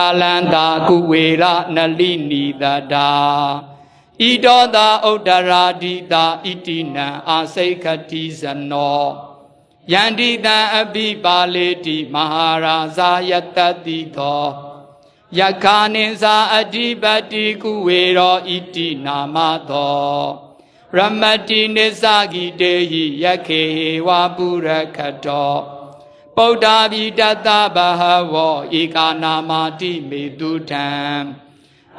အာလန္တာကုဝေရနလိနိတတာဣတောတာဥဒ္ဒရာတိတာဣတိနံအာစိခတိဇနောယန္တိတံအပိပါလေတိမဟာရာဇာယတတိသောယက္ခာနိသာအဓိပတိကုဝေရောဣတိနာမသောရမတိနိစ္စဂိတေဟိယခေဟေဝပုရခတော ပုဒ္ဓာပိတတဘဟဝောဧကာနာမာတိမေတုထံ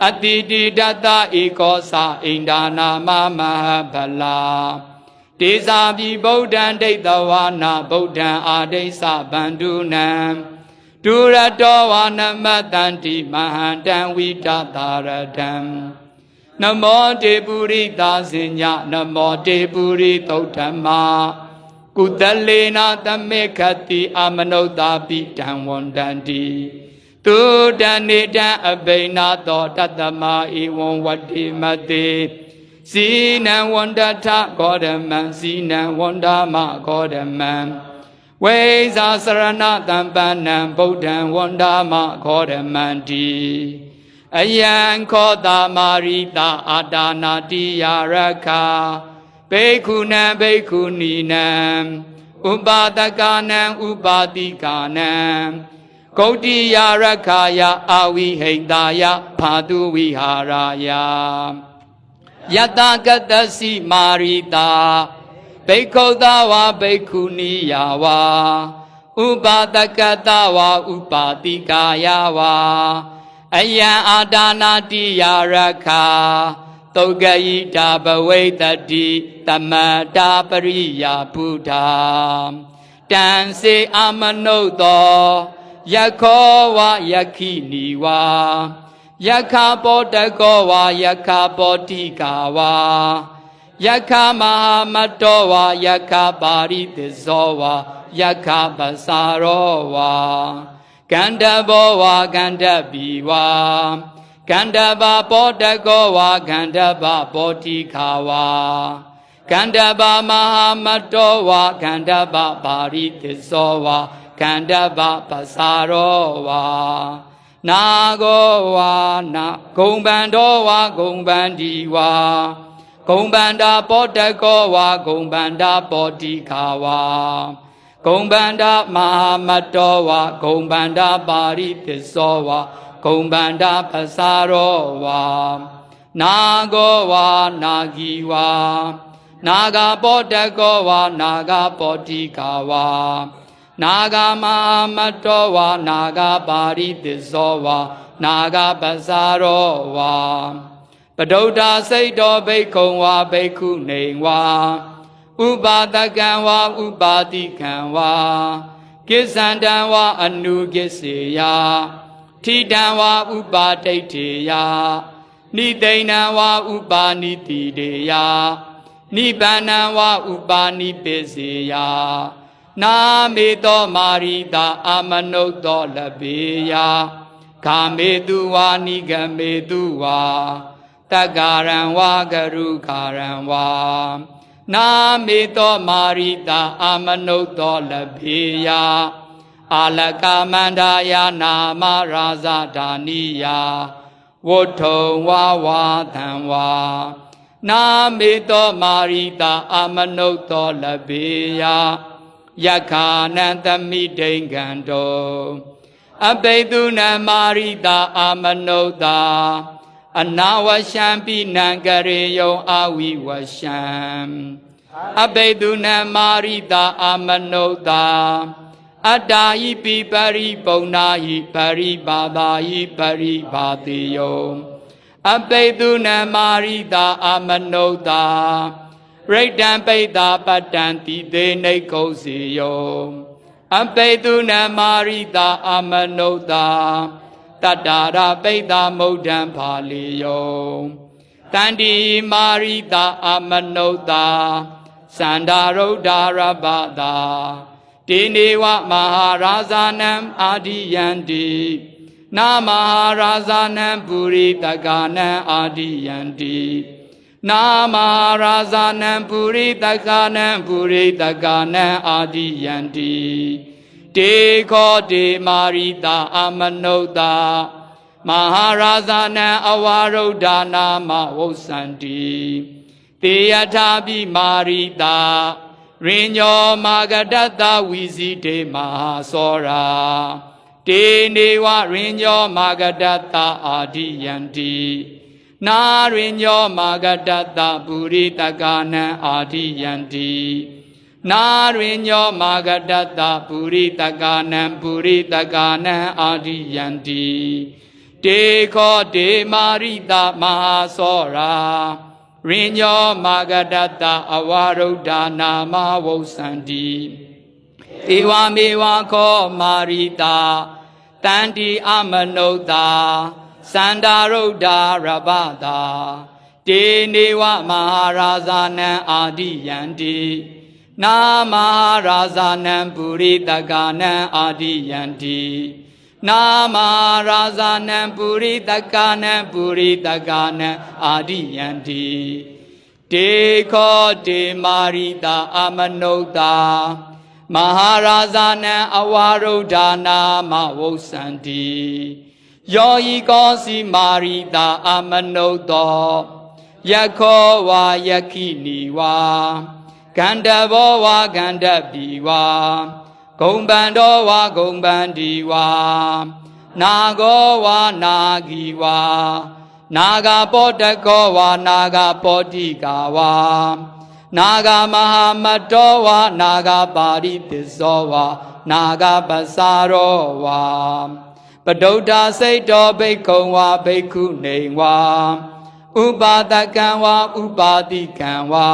အတိတိတတဧကောသအိန္ဒာနာမမဟဗလာတေဇာပိဗုဒ္ဓံဒိဋ္ဌဝါနာဗုဒ္ဓံအာဒိဋ္ဌဗန္ဓုနံဒုရတောဝါနမတန္တိမဟန္တံဝိတသာရတံနမောတေပုရိသာစဉ္ညနမောတေပုရိသုတ်ဓမ္မာ ကုတလေနာတမေခတိအမနုဿာပိတံဝန္တန္တိသူတန်နေတံအဘိနာသောတတ္တမဧဝံဝတ္တိမတေစီနံဝန္တထဂောဓမံစီနံဝန္ဒမဂောဓမံဝိဇာစရဏတံပန္နံဗုဒ္ဓံဝန္ဒမဂောဓမံတိအယံခောတာမာရိတာအာတာနာတိယာရခာ ဘိက္ခုနံဘိက္ခုနီနံဥပါဒကနံဥပါတိကာနံဂௌတိယာရခာယအာဝိဟိတာယဖာတုဝိဟာရာယယတကတ္တစီမာရိတာဘိက္ခုသဝါဘိက္ခုနီယာဝါဥပါဒကတဝါဥပါတိကာယဝါအယံအာဒါနာတိယာရခာ တုတ်ကယိတာဘဝိတတိတမတာပရိယာဘုဒ္ဓတံစေအမနုဿောယခောဝယခိနီဝါယခာပောတကောဝါယခာပောတိကာဝါယခာမဟာမတ္တောဝါယခာပါရိသဇောဝါယခာပစာရောဝါကန္တဘောဝါကန္တပိဝါ ကန္တဗပောတကောဝါကန္တဗပောတိခာဝါကန္တဗမဟာမတ္တောဝါကန္တဗပါရိသဇောဝါကန္တဗပစာရောဝါနာဂောဝါနာဂုံဗန္တောဝါဂုံဗန္ဒီဝါဂုံဗန္တာပောတကောဝါဂုံဗန္တာပောတိခာဝါဂုံဗန္တာမဟာမတ္တောဝါဂုံဗန္တာပါရိသစ္စောဝါ ဂုံဗန္တာပစာရောဝါနာဂောဝါနာဂီဝါနာဂပောတကောဝါနာဂပောတိခာဝါနာဂမဟာမတ္တောဝါနာဂပါရိသစ္စောဝါနာဂပစာရောဝါပဒုဒ္ဓစိတ်တော်ဘိက္ခုံဝါဘိက္ခုနေဝါဥပါဒကံဝါဥပါတိကံဝါကိစ္ဆန္တံဝါအနုကိစေယ ထိတံဝါဥပါဒိဋ္ဌေယနိသိဏံဝါဥပါနိတိတေယနိဗ္ဗာနံဝါဥပါနိပိစေယနာမေတောမာရိတာအာမနုဿောလပေယခာမေတုဝါနိဂမေတုဝါတက္ကာရံဝါကရုခာရံဝါနာမေတောမာရိတာအာမနုဿောလပေယ အာလကမန္ဒာယနာမရာဇဒာနိယဝဋ္ထုံဝါဝါသံဝါနာမေတောမာရိတာအာမနုဿောလပေယယက္ခာနံသမိဒိဋ္ဌံတောအဘိတုနမာရိတာအာမနုဿာအနာဝရှံပိနံကရေယုံအာဝိဝရှံအဘိတုနမာရိတာအာမနုဿာ အတ္တာဟိပိပရိပုံနာဟိပရိပါပါဟိပရိပါတိယောအဘိတုနမာရိတာအာမနုဿာရိတံပိတ္တာပတ္တံတိသေနိကုံစီယောအပိတုနမာရိတာအာမနုဿာတတ္တာရပိတ္တာမုဒ္ဒံဖာလီယောတန္တိမာရိတာအာမနုဿာစန္ဒာရုဒ္ဓရပတာ တေနေဝမဟာရာဇာနံအာဒီယန္တိနာမဟာရာဇာနံပုရိတကနံအာဒီယန္တိနာမရာဇာနံပုရိတက္ကနံပုရိတက္ကနံအာတိယန္တိတေခောတေမာရိတာအမနုဿာမဟာရာဇာနံအဝါရုဒ္ဓနာမဝုစန္တိတေယထာပိမာရိတာ ရိညောမာဂတတဝီစီတေမဟာစောရာတေနေဝရိညောမာဂတတအာဒီယန္တိနာရိညောမာဂတတပုရိတကနံအာဒီယန္တိနာရိညောမာဂတတပုရိတကနံပုရိတကနံအာဒီယန္တိတေခောတေမာရိတမဟာစောရာ ရိညောမာဂတတအဝရုဒ္ဓနာမဝုစန္တိဧဝမေဝခောမာရိတာတန္တိအမနုဿာစန္ဒာရုဒ္ဓရပတာတေနေဝမဟာရာဇာနံအာဒီယန္တိနာမဟာရာဇာနံပုရိတကနံအာဒီယန္တိ နာမဟာရာဇာနံပုရိတကနံပုရိတကနံအာဒီယန္တိတေခောတေမာရိတာအမနုဿာမဟာရာဇာနံအဝါရုဒ္ဓနာမဝုစန္တိယောဤကောစီမာရိတာအမနုသောယခောဝါယခိနီဝါကန္တဘောဝါကန္တပိဝါ ဂုံပန္တောဝါဂုံပန္ဒီဝါနာဂောဝါနာဂီဝါနာဂပောတကောဝါနာဂပောတိကာဝါနာဂမဟာမတ္တောဝါနာဂပါရိသစ္စောဝါနာဂပစာရောဝါပဒုဒ္ဓစိတ်တော်ဘိက္ခုံဝါဘိက္ခုနေဝါဥပါဒကံဝါဥပါတိကံဝါ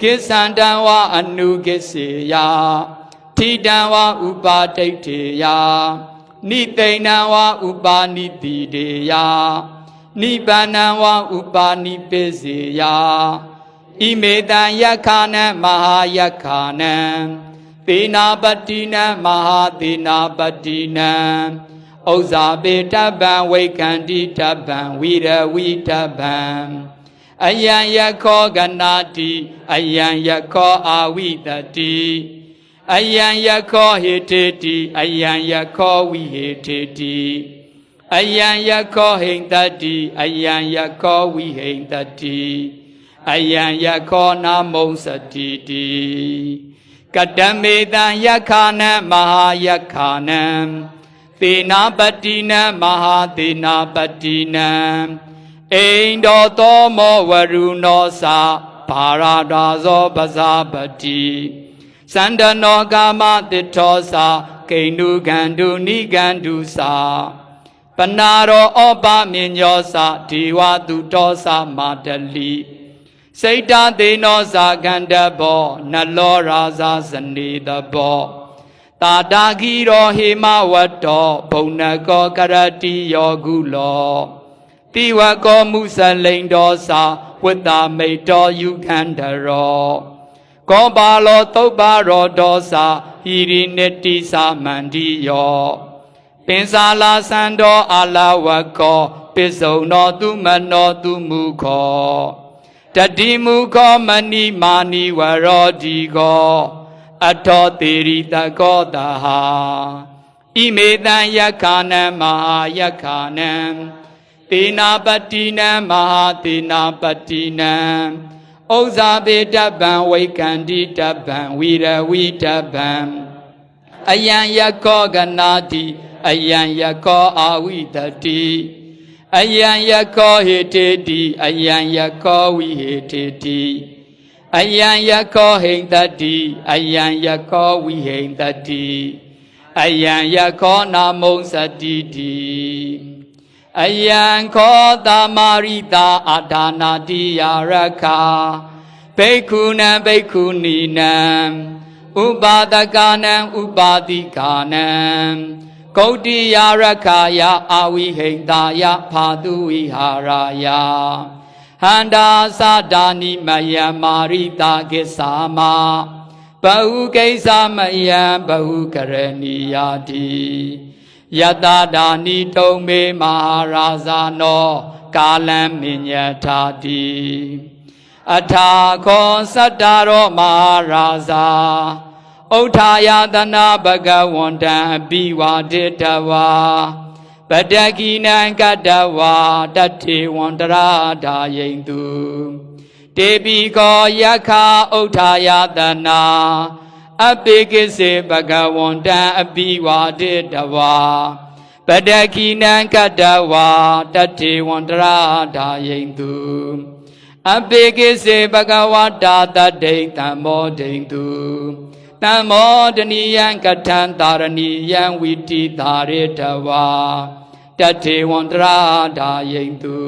ကိစ္ဆန္တံဝါအနုကိစေယ ထိတံဝါဥပါတိတ်ထေယနိသိဏံဝါဥပါနိတိတေယနိဗ္ဗာနံဝါဥပါနိပိစေယဣမေတံယက္ခာနံမဟာယက္ခာနံသေနာပတိနံမဟာသေနာပတိနံဥဇာပေတပ္ပံဝိကန္တိတပ္ပံဝိရဝိတပ္ပံအယံယခောကနာတိအယံယခောအာဝိတတိ အယံယခောဟေတေတိအယံယခောဝိဟေတေတိအယံယခောဟိန္တတိအယံယခောဝိဟိန္တတိအယံယခောနာမုံစတိတိကတမေတံယက္ခာနံမဟာယက္ခာနံသေနာပတိနံမဟာသေနာပတိနံအိန္ဒောသောမောဝရုဏောသာဘာရတာဇောပဇာပတိ စန္ဒနောကာမတိထောသာကိန္ဒုကန္တုနိကန္တုသာပနာရောဩပမြညောသာဒေဝတုတောသာမာတလိစိတ်တသေနောဇာကန္တဘောနလောရာဇာဇနေတဘောတာတာခီရောဟေမဝတ္တောဘုံနကောကရတိယောကုလောတိဝကောမုစလိန်တော်သာဝတ္တမိတ်တော်ယုခန္တရော ကောပါလောသုတ်ပါရောဒောသာဟိရိနတိသာမန္တိယောပင်စာလာသံတော်အာလဝကောပစ္စုံတော်သူမနောသူမူခောတတိမူခောမဏိမာနိဝရောဒီကောအထောတေရိတကောတာဟာဣမေတံယက္ခာနံမဟာယက္ခာနံသေနာပတိနံမဟာသေနာပတိနံ ဥဇာပေတပံဝိကန္တိတပံဝိရဝိတပံအယံယခောကနာတိအယံယခောအာဝိတတိအယံယခောဟေတေတိအယံယခောဝိဟေတေတိအယံယခောဟိန္တတိအယံယခောဝိဟိန္တတိအယံယခောနာမုံစတိတိ အယံခောတာမာရိတာအာဒါနာတိယာရခာဘိက္ခုနံဘိက္ခုနီနံဥပါဒကနံဥပါတိကာနံဂௌတိယာရခာယအာဝိဟိန္တာယဖာတုဝိဟာရာယဟန္တာသဒါနိမယမာရိတာကိသာမဘဟုကိစ္စမယံဘဟုကရဏီယာတိ ယတဒါနိတုံမေမဟာရာဇာနောကာလံမညထာတိအထာခောသတ္တရောမဟာရာဇာဥထာယတနာဘဂဝန္တံအပိဝါဒိတဝါပတကိနံကတ္တဝါတထေဝန္တရာဓာယိန်တုတေပိကောယခာဥထာယတနာ အပိကိစေဘဂဝန္တံအပိဝါဒေတဝါပတကိနံကတ္တဝါတထေဝန္တရာဓာယိန်တုအပိကိစေဘဂဝတာတတ္တိတံမောဒိန်တုတံမောဒနိယံကထံတာရဏီယံဝိတိတာရေတဝါတထေဝန္တရာဓာယိန်တု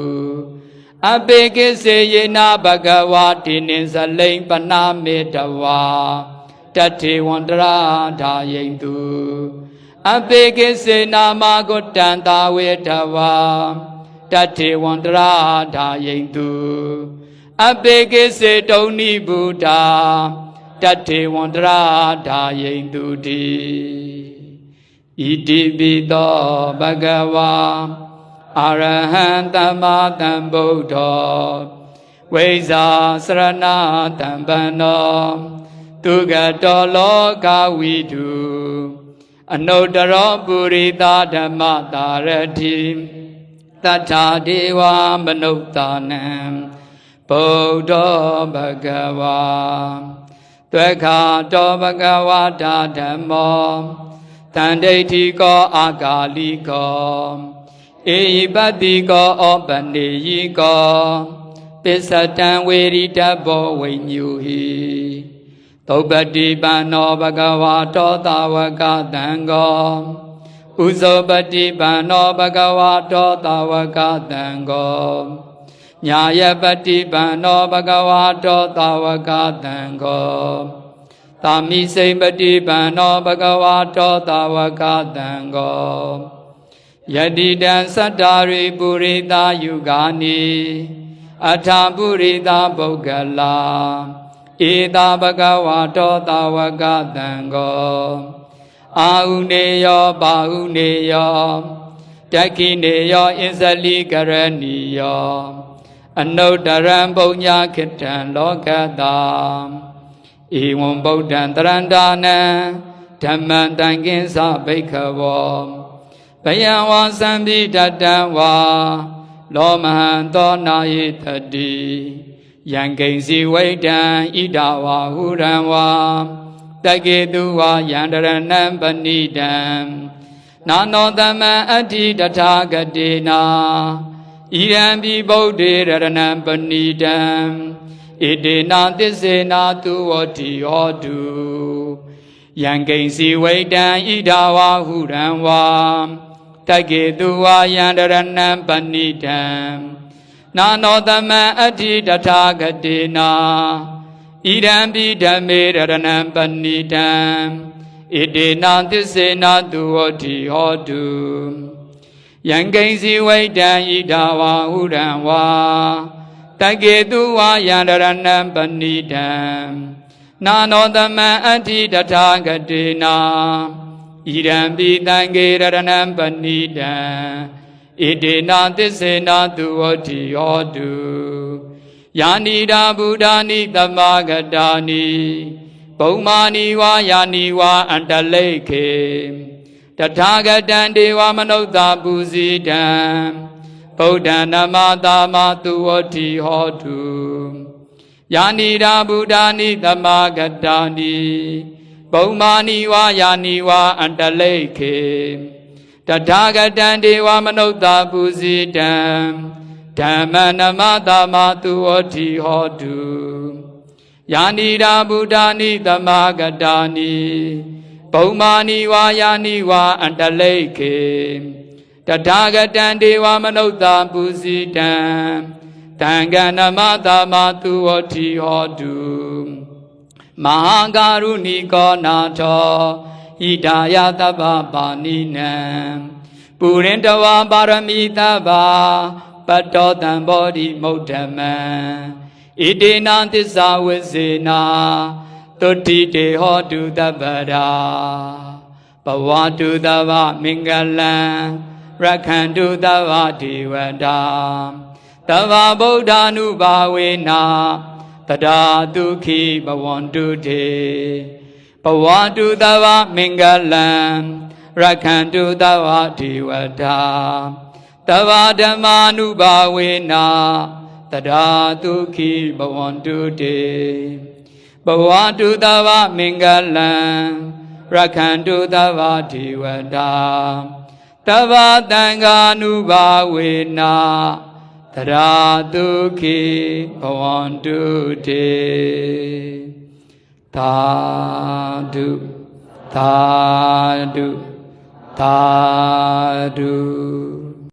အပိကိစေယေနာဘဂဝါတိနိဇလိံပနာမေတဝါ တထေဝန္တရာဓာယိန်တုအပိကိစေနာမဂုတံတာဝေတဝါတထေဝန္တရာဓာယိန်တုအပိကိစေတုံနိဗုဒ္ဓတထေဝန္တရာဓာယိန်တုတိဣတိပိသောဘဂဝါအရဟံသမ္မာသမ္ဗုဒ္ဓောဝိဇာစရဏတံပန္နော သူကတောလောကဝိတုအနုတ္တရောပုရိသဓမ္မတာရတိတထာဒေဝမနုဿာနံဗုဒ္ဓောဘဂဝါတွက်ခါတောဘဂဝါတာဓမ္မောတန်ဒိဋ္ဌိကောအာဂါလိကောဧယိပတိကောဩပနေယိကောပစ္စတံဝေရိတဘောဝိညူဟိ သုပတိပန္နောဘဂဝါတောတာဝကတံကောဥဇောပတိပန္နောဘဂဝါတောတာဝကတံကောညာယပတိပန္နောဘဂဝါတောတာဝကတံကောသာမိစိမ္ပတိပန္နောဘဂဝါတောတာဝကတံကောယတိတံသတ္တာရိပုရိသယုဂာနိအထာပုရိသပုဂ္ဂလာ ဧတာဘဂဝါတောတာဝကတံကောအာဟုနေယောပါဟုနေယောတက္ခိနေယောအစ္ဆလိကရဏီယောအနုတ္တရံပုညခိတံလောကတာဧဝံဗုဒ္ဓံတရန္တာနံဓမ္မံတံကိသဘိက္ခဝောဘယံဝါသံပိတတံဝါလောမဟံသောနာယိတတိ ယံကိဉ္စီဝိတံဣဒဝါဟုရံဝါတကေတုဝါယန္တရဏံပဏိတံနာနောသမံအဋ္ဌိတထာဂတိနာဣရံပိဗုဒ္ဓေရဏံပဏိတံဣတေနာသစ္စေနာသူဝတိဟောတုယံကိဉ္စီဝိတံဣဒဝါဟုရံဝါတကေတုဝါယန္တရဏံပဏိတံ နာနောသမံအဋ္ဌိတထာဂတိနာဣဒံပိဓမ္မေရဏံပဏိတံဣတေနာသစ္စေနာသူဝတိဟောတုယံကိဉ္စီဝိတံဣဒဝါဟုရံဝါတကေတုဝါယန္တရဏံပဏိတံနာနောသမံအဋ္ဌိတထာဂတိနာဣဒံပိတံကေရဏံပဏိတံ ဣတေနာသစ္စေနာသူဝတိဟောတုယာနိဒာဗုဒ္ဓာနိတမဂတာနိဘုံမာနိဝါယာနိဝါအန္တလိခေတထာဂတံဒေဝမနုဿပုဇိတံဗုဒ္ဓနမတာမသူဝတိဟောတုယာနိဒာဗုဒ္ဓာနိတမဂတာနိဘုံမာနိဝါယာနိဝါအန္တလိခေ တထာဂတံဒေဝမနုဿပုဇိတံဓမ္မနမတာမသူဝတိဟောတုယာနိရာဗုဒ္ဓာနိတမဂတာနိဘုံမာနိဝါယာနိဝါအန္တလိခေတထာဂတံဒေဝမနုဿပုဇိတံတံဃနမတာမသူဝတိဟောတုမဟာကာရုဏီကောနာထော ဣဒာယတဗ္ဗပါဏိနံပုရိတဝါပါရမီတဗ္ဗပတ္တောတံဘောဓိမုဒ္ဓမံဣတေနသစ္စာဝိစေနာတုတိတေဟောတုတပ္ပရာဘဝတုတဗ္ဗမင်္ဂလံရခန္တုတဗ္ဗဒေဝတာတဗ္ဗဗုဒ္ဓ ानु ဘာဝေနာတဒါဒုခိဘဝန္တုတေ ဘဝတုတဗ္ဗမင်္ဂလံရခန္တုသဝဒေဝတာတဘာဓမ္မာနုဘာဝေနာတရာဒုခိဘဝန္တုတေဘဝတုသဝမင်္ဂလံရခန္တုသဝဒေဝတာတဘာတံဃာနုဘာဝေနာတရာဒုခိဘဝန္တုတေ သာဓုသာဓုသာဓု